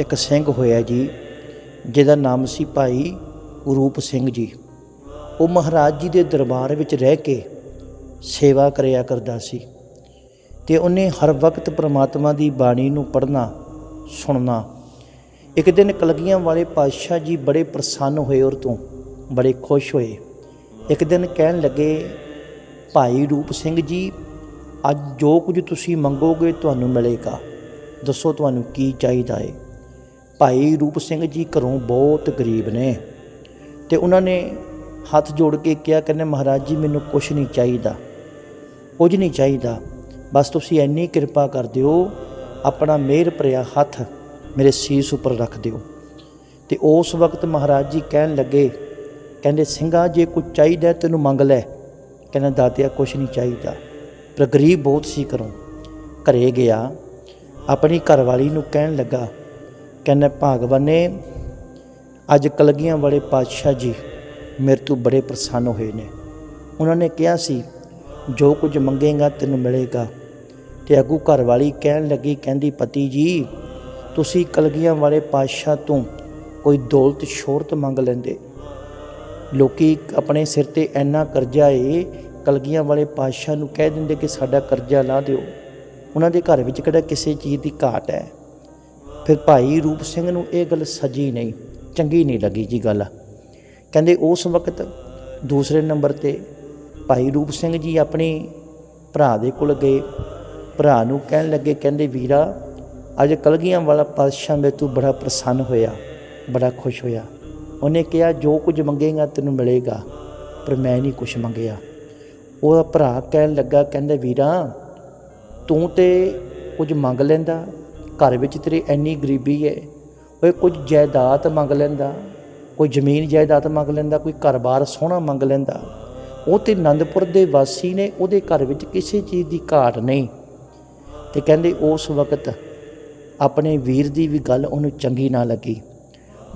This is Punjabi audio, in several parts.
ਇੱਕ ਸਿੰਘ ਹੋਇਆ ਜੀ, ਜਿਹਦਾ ਨਾਮ ਸੀ ਭਾਈ ਰੂਪ ਸਿੰਘ ਜੀ। ਉਹ ਮਹਾਰਾਜ ਜੀ ਦੇ ਦਰਬਾਰ ਵਿੱਚ ਰਹਿ ਕੇ ਸੇਵਾ ਕਰਿਆ ਕਰਦਾ ਸੀ ਤੇ ਉਹਨੇ ਹਰ ਵਕਤ ਪ੍ਰਮਾਤਮਾ ਦੀ ਬਾਣੀ ਨੂੰ ਪੜ੍ਹਨਾ, ਸੁਣਨਾ। ਇੱਕ ਦਿਨ ਕਲਗੀਆਂ ਵਾਲੇ ਪਾਤਸ਼ਾਹ ਜੀ ਬੜੇ ਪ੍ਰਸੰਨ ਹੋਏ ਔਰ ਤੋਂ ਬੜੇ ਖੁਸ਼ ਹੋਏ। ਇੱਕ ਦਿਨ ਕਹਿਣ ਲੱਗੇ, ਭਾਈ ਰੂਪ ਸਿੰਘ ਜੀ, ਅੱਜ ਜੋ ਕੁਝ ਤੁਸੀਂ ਮੰਗੋਗੇ ਤੁਹਾਨੂੰ ਮਿਲੇਗਾ। ਦੱਸੋ ਤੁਹਾਨੂੰ ਕੀ ਚਾਹੀਦਾ ਹੈ ਭਾਈ ਰੂਪ ਸਿੰਘ ਜੀ ਘਰੋਂ ਬਹੁਤ ਗਰੀਬ ਨੇ ਤੇ ਉਹਨਾਂ ਨੇ ਹੱਥ ਜੋੜ ਕੇ ਕਿਹਾ, ਕਹਿੰਦੇ, ਮਹਾਰਾਜ ਜੀ, ਮੈਨੂੰ ਕੁਝ ਨਹੀਂ ਚਾਹੀਦਾ, ਕੁਝ ਨਹੀਂ ਚਾਹੀਦਾ। ਬਸ ਤੁਸੀਂ ਇੰਨੀ ਕਿਰਪਾ ਕਰ ਦਿਓ, ਆਪਣਾ ਮਿਹਰ ਭਰਿਆ ਹੱਥ ਮੇਰੇ ਸੀਸ ਉੱਪਰ ਰੱਖ ਦਿਓ। ਤੇ ਉਸ ਵਕਤ ਮਹਾਰਾਜ ਜੀ ਕਹਿਣ ਲੱਗੇ, ਕਹਿੰਦੇ, ਸਿੰਘਾ, ਜੇ ਕੁਝ ਚਾਹੀਦਾ ਤੈਨੂੰ ਮੰਗ ਲੈ। ਕਹਿੰਦਾ, ਦਾਤਿਆ ਕੁਝ ਨਹੀਂ ਚਾਹੀਦਾ। ਪਰ ਗਰੀਬ ਬਹੁਤ ਸੀ ਘਰੋਂ। ਘਰੇ ਗਿਆ, ਆਪਣੀ ਘਰਵਾਲੀ ਨੂੰ ਕਹਿਣ ਲੱਗਾ ਕਹਿੰਦਾ, ਭਾਗਵਾਨੇ, ਅੱਜ ਕਲਗੀਆਂ ਵਾਲੇ ਪਾਤਸ਼ਾਹ ਜੀ ਮੇਰੇ ਤੋਂ ਬੜੇ ਪ੍ਰਸੰਨ ਹੋਏ ਨੇ। ਉਹਨਾਂ ਨੇ ਕਿਹਾ ਸੀ, ਜੋ ਕੁਝ ਮੰਗੇਗਾ ਤੈਨੂੰ ਮਿਲੇਗਾ। ਤੇ ਅੱਗੂ ਘਰਵਾਲੀ ਕਹਿਣ ਲੱਗੀ, ਕਹਿੰਦੀ, ਪਤੀ ਜੀ, ਤੁਸੀਂ ਕਲਗੀਆਂ ਵਾਲੇ ਪਾਤਸ਼ਾਹ ਤੋਂ ਕੋਈ ਦੌਲਤ, ਸ਼ੋਹਰਤ ਮੰਗ ਲੈਂਦੇ। ਲੋਕੀ ਆਪਣੇ ਸਿਰ ਤੇ ਇੰਨਾ ਕਰਜ਼ਾ ਏ, ਕਲਗੀਆਂ ਵਾਲੇ ਪਾਤਸ਼ਾਹ ਨੂੰ ਕਹਿ ਦਿੰਦੇ ਕਿ ਸਾਡਾ ਕਰਜ਼ਾ ਲਾ ਦਿਓ। ਉਹਨਾਂ ਦੇ ਘਰ ਵਿੱਚ ਕਿਹੜਾ ਕਿਸੇ ਚੀਜ਼ ਦੀ ਘਾਟ ਹੈ? ਫਿਰ ਭਾਈ ਰੂਪ ਸਿੰਘ ਨੂੰ ਇਹ ਗੱਲ ਸਜੀ ਨਹੀਂ, ਚੰਗੀ ਨਹੀਂ ਲੱਗੀ ਜੀ ਗੱਲ। ਕਹਿੰਦੇ ਉਸ ਵਕਤ ਦੂਸਰੇ ਨੰਬਰ ਤੇ ਭਾਈ ਰੂਪ ਸਿੰਘ ਜੀ ਆਪਣੇ ਭਰਾ ਦੇ ਕੋਲ ਗਏ। ਭਰਾ ਨੂੰ ਕਹਿਣ ਲੱਗੇ, ਕਹਿੰਦੇ ਵੀਰਾ, ਅੱਜ ਕਲਗੀਆਂ ਵਾਲਾ ਪਾਤਸ਼ਾਹ ਮੇਰੇ ਤੂੰ ਬੜਾ ਪ੍ਰਸੰਨ ਹੋਇਆ, ਬੜਾ ਖੁਸ਼ ਹੋਇਆ। ਉਹਨੇ ਕਿਹਾ, ਜੋ ਕੁਝ ਮੰਗੇਗਾ ਤੈਨੂੰ ਮਿਲੇਗਾ, ਪਰ ਮੈਂ ਨਹੀਂ ਕੁਝ ਮੰਗਿਆ। ਉਹਦਾ ਭਰਾ ਕਹਿਣ ਲੱਗਾ, ਕਹਿੰਦੇ ਵੀਰਾ, ਤੂੰ ਤੇ ਕੁਝ ਮੰਗ ਲੈਂਦਾ ਘਰ ਵਿੱਚ ਤੇਰੀ ਇੰਨੀ ਗਰੀਬੀ ਹੈ, ਓਏ ਕੁਝ ਜਾਇਦਾਦ ਮੰਗ ਲੈਂਦਾ, ਕੋਈ ਜ਼ਮੀਨ ਜਾਇਦਾਦ ਮੰਗ ਲੈਂਦਾ, ਕੋਈ ਘਰ-ਬਾਰ ਸੋਹਣਾ ਮੰਗ ਲੈਂਦਾ। ਉਹ ਤੇ ਆਨੰਦਪੁਰ ਦੇ ਵਾਸੀ ਨੇ, ਉਹਦੇ ਘਰ ਵਿੱਚ ਕਿਸੇ ਚੀਜ਼ ਦੀ ਘਾਟ ਨਹੀਂ। ਤੇ ਕਹਿੰਦੇ ਉਸ ਵਕਤ ਆਪਣੇ ਵੀਰ ਦੀ ਵੀ ਗੱਲ ਉਹਨੂੰ ਚੰਗੀ ਨਾ ਲੱਗੀ।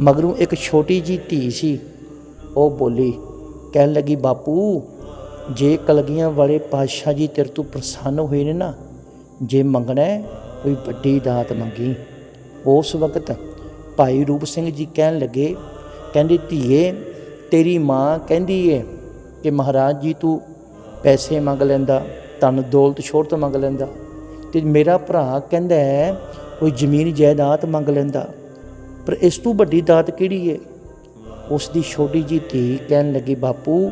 ਮਗਰੋਂ ਇੱਕ ਛੋਟੀ ਜੀ ਧੀ ਸੀ, ਉਹ ਬੋਲੀ, ਕਹਿਣ ਲੱਗੀ, ਬਾਪੂ, ਜੇ ਕਲਗੀਆਂ ਵਾਲੇ ਪਾਤਸ਼ਾਹ ਜੀ ਤੇਰੇ ਤੋਂ ਪ੍ਰਸੰਨ ਹੋਏ ਨੇ ਨਾ, ਜੇ ਮੰਗਣਾ ਕੋਈ ਵੱਡੀ ਦਾਤ ਮੰਗੀ। ਉਸ ਵਕਤ ਭਾਈ ਰੂਪ ਸਿੰਘ ਜੀ ਕਹਿਣ ਲੱਗੇ ਕਹਿੰਦੇ ਧੀਏ ਤੇਰੀ ਮਾਂ ਕਹਿੰਦੀ ਏ ਕਿ ਮਹਾਰਾਜ ਜੀ ਤੂੰ ਪੈਸੇ ਮੰਗ ਲੈਂਦਾ ਧਨ ਦੌਲਤ ਸ਼ੋਹਰਤ ਮੰਗ ਲੈਂਦਾ ਤੇ ਮੇਰਾ ਭਰਾ ਕਹਿੰਦਾ ਹੈ, ਕੋਈ ਜ਼ਮੀਨ ਜਾਇਦਾਦ ਮੰਗ ਲੈਂਦਾ ਪਰ ਇਸ ਤੋਂ ਵੱਡੀ ਦਾਤ ਕਿਹੜੀ ਏ? ਉਸ ਦੀ ਛੋਟੀ ਜੀ ਧੀ ਕਹਿਣ ਲੱਗੀ ਬਾਪੂ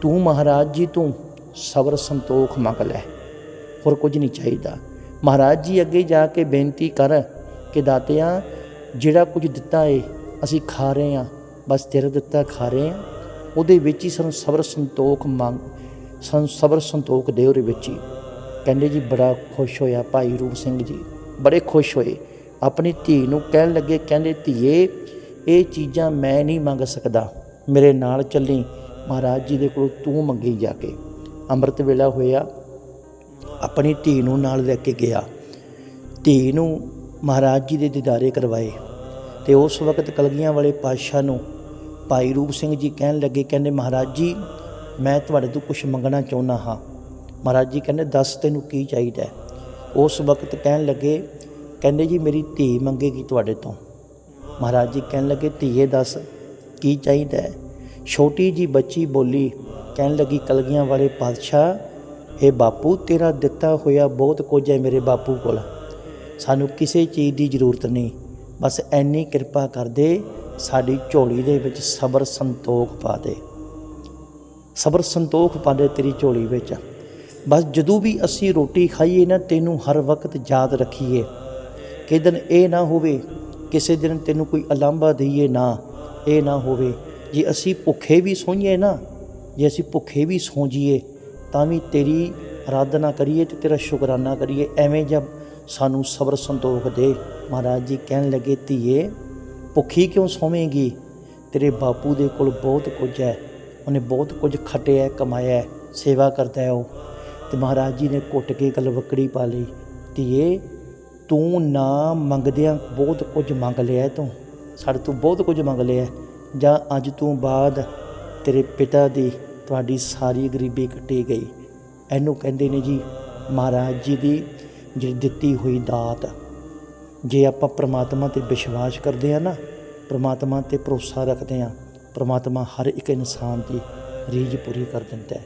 ਤੂੰ ਮਹਾਰਾਜ ਜੀ ਤੋਂ ਸਬਰ ਸੰਤੋਖ ਮੰਗ ਲੈ ਹੋਰ ਕੁਝ ਨਹੀਂ ਚਾਹੀਦਾ। ਮਹਾਰਾਜ ਜੀ ਅੱਗੇ ਜਾ ਕੇ ਬੇਨਤੀ ਕਰ ਕਿ ਦਾਤਿਆਂ, ਜਿਹੜਾ ਕੁਝ ਦਿੱਤਾ ਏ, ਅਸੀਂ ਖਾ ਰਹੇ ਹਾਂ। ਬਸ ਤੇਰਾ ਦਿੱਤਾ, ਖਾ ਰਹੇ ਹਾਂ। ਉਹਦੇ ਵਿੱਚ ਹੀ ਸਾਨੂੰ ਸਬਰ ਸੰਤੋਖ ਮੰਗ, ਸਾਨੂੰ ਸਬਰ ਸੰਤੋਖ ਦੇ ਉਹਦੇ ਵਿੱਚ ਹੀ। ਕਹਿੰਦੇ ਜੀ, ਬੜਾ ਖੁਸ਼ ਹੋਇਆ ਭਾਈ ਰੂਪ ਸਿੰਘ ਜੀ। ਬੜੇ ਖੁਸ਼ ਹੋਏ। ਆਪਣੀ ਧੀ ਨੂੰ ਕਹਿਣ ਲੱਗੇ, ਕਹਿੰਦੇ, ਧੀਏ, ਇਹ ਚੀਜ਼ਾਂ ਮੈਂ ਨਹੀਂ ਮੰਗ ਸਕਦਾ। ਮੇਰੇ ਨਾਲ ਚੱਲੀ। ਮਹਾਰਾਜ ਜੀ ਦੇ ਕੋਲ ਤੂੰ ਮੰਗੀ ਜਾ ਕੇ। ਅੰਮ੍ਰਿਤ ਵੇਲਾ ਹੋਇਆ। ਆਪਣੀ ਧੀ ਨੂੰ ਨਾਲ ਲੈ ਕੇ ਗਿਆ। ਧੀ ਨੂੰ ਮਹਾਰਾਜ ਜੀ ਦੇ ਦੀਦਾਰੇ ਕਰਵਾਏ ਤੇ ਉਸ ਵਕਤ ਕਲਗੀਆਂ ਵਾਲੇ ਪਾਤਸ਼ਾਹ ਨੂੰ ਭਾਈ ਰੂਪ ਸਿੰਘ ਜੀ ਕਹਿਣ ਲੱਗੇ, ਕਹਿੰਦੇ, ਮਹਾਰਾਜ ਜੀ, ਮੈਂ ਤੁਹਾਡੇ ਤੋਂ ਕੁਝ ਮੰਗਣਾ ਚਾਹੁੰਦਾ ਹਾਂ। ਮਹਾਰਾਜ ਜੀ ਕਹਿੰਦੇ, ਦੱਸ ਤੈਨੂੰ ਕੀ ਚਾਹੀਦਾ ਉਸ ਵਕਤ ਕਹਿਣ ਲੱਗੇ, ਕਹਿੰਦੇ ਜੀ, ਮੇਰੀ ਧੀ ਮੰਗੇਗੀ ਤੁਹਾਡੇ ਤੋਂ। ਮਹਾਰਾਜ ਜੀ ਕਹਿਣ ਲੱਗੇ, ਧੀਏ, ਦੱਸ ਕੀ ਚਾਹੀਦਾ ਛੋਟੀ ਜੀ ਬੱਚੀ ਬੋਲੀ ਕਹਿਣ ਲੱਗੀ, ਕਲਗੀਆਂ ਵਾਲੇ ਪਾਤਸ਼ਾਹ ਇਹ ਬਾਪੂ, ਤੇਰਾ ਦਿੱਤਾ ਹੋਇਆ ਬਹੁਤ ਕੁਝ ਹੈ ਮੇਰੇ ਬਾਪੂ ਕੋਲ। ਸਾਨੂੰ ਕਿਸੇ ਚੀਜ਼ ਦੀ ਜ਼ਰੂਰਤ ਨਹੀਂ। ਬਸ ਐਨੀ ਕਿਰਪਾ ਕਰ ਦੇ, ਸਾਡੀ ਝੋਲੀ ਦੇ ਵਿੱਚ ਸਬਰ ਸੰਤੋਖ ਪਾ ਦੇ। ਸਬਰ ਸੰਤੋਖ ਪਾ ਦੇ ਤੇਰੀ ਝੋਲੀ ਵਿੱਚ। ਬਸ ਜਦੋਂ ਵੀ ਅਸੀਂ ਰੋਟੀ ਖਾਈਏ ਨਾ, ਤੈਨੂੰ ਹਰ ਵਕਤ ਯਾਦ ਰੱਖੀਏ। ਕਿ ਦਿਨ ਇਹ ਨਾ ਹੋਵੇ, ਕਿਸੇ ਦਿਨ ਤੈਨੂੰ ਕੋਈ ਅਲਾਂਭਾ ਦਈਏ ਨਾ, ਇਹ ਨਾ ਹੋਵੇ। ਜੇ ਅਸੀਂ ਭੁੱਖੇ ਵੀ ਸੋਈਏ ਨਾ, ਜੇ ਅਸੀਂ ਭੁੱਖੇ ਵੀ ਸੌਂ ਜੀਏ ਤਾਂ ਵੀ ਤੇਰੀ ਆਰਾਧਨਾ ਕਰੀਏ ਤੇ ਤੇਰਾ ਸ਼ੁਕਰਾਨਾ ਕਰੀਏ। ਐਵੇਂ ਜਦ ਸਾਨੂੰ ਸਬਰ ਸੰਤੋਖ ਦੇ। ਮਹਾਰਾਜ ਜੀ ਕਹਿਣ ਲੱਗੇ, ਧੀਏ, ਭੁੱਖੀ ਕਿਉਂ ਸੋਵੇਂਗੀ? ਤੇਰੇ ਬਾਪੂ ਦੇ ਕੋਲ ਬਹੁਤ ਕੁਝ ਹੈ। ਉਹਨੇ ਬਹੁਤ ਕੁਝ ਖਟਿਆ ਕਮਾਇਆ ਸੇਵਾ ਕਰਦਾ ਹੈ ਉਹ। ਤੇ ਮਹਾਰਾਜ ਜੀ ਨੇ ਘੁੱਟ ਕੇ ਗਲਵਕੜੀ ਪਾ ਲਈ। ਧੀਏ, ਤੂੰ ਨਾ ਮੰਗਦਿਆਂ ਬਹੁਤ ਕੁਝ ਮੰਗ ਲਿਆ ਤੂੰ। ਸਾਡੇ ਤੋਂ ਬਹੁਤ ਕੁਝ ਮੰਗ ਲਿਆ। ਜਾਂ ਅੱਜ ਤੋਂ ਬਾਅਦ ਤੇਰੇ ਪਿਤਾ ਦੀ ਤੁਹਾਡੀ ਸਾਰੀ ਗਰੀਬੀ ਕੱਟੀ ਗਈ। ਇਹਨੂੰ ਕਹਿੰਦੇ ਨੇ ਜੀ, ਮਹਾਰਾਜ ਜੀ ਦੀ ਜਿਹੜੀ ਦਿੱਤੀ ਹੋਈ ਦਾਤ। ਜੇ ਆਪਾਂ ਪ੍ਰਮਾਤਮਾ ਤੇ ਵਿਸ਼ਵਾਸ ਕਰਦੇ ਆ ਨਾ, ਪ੍ਰਮਾਤਮਾ ਤੇ ਭਰੋਸਾ ਰੱਖਦੇ ਆ ਪ੍ਰਮਾਤਮਾ ਹਰ ਇੱਕ ਇਨਸਾਨ ਦੀ ਰੀਝ ਪੂਰੀ ਕਰ ਦਿੰਦਾ ਹੈ।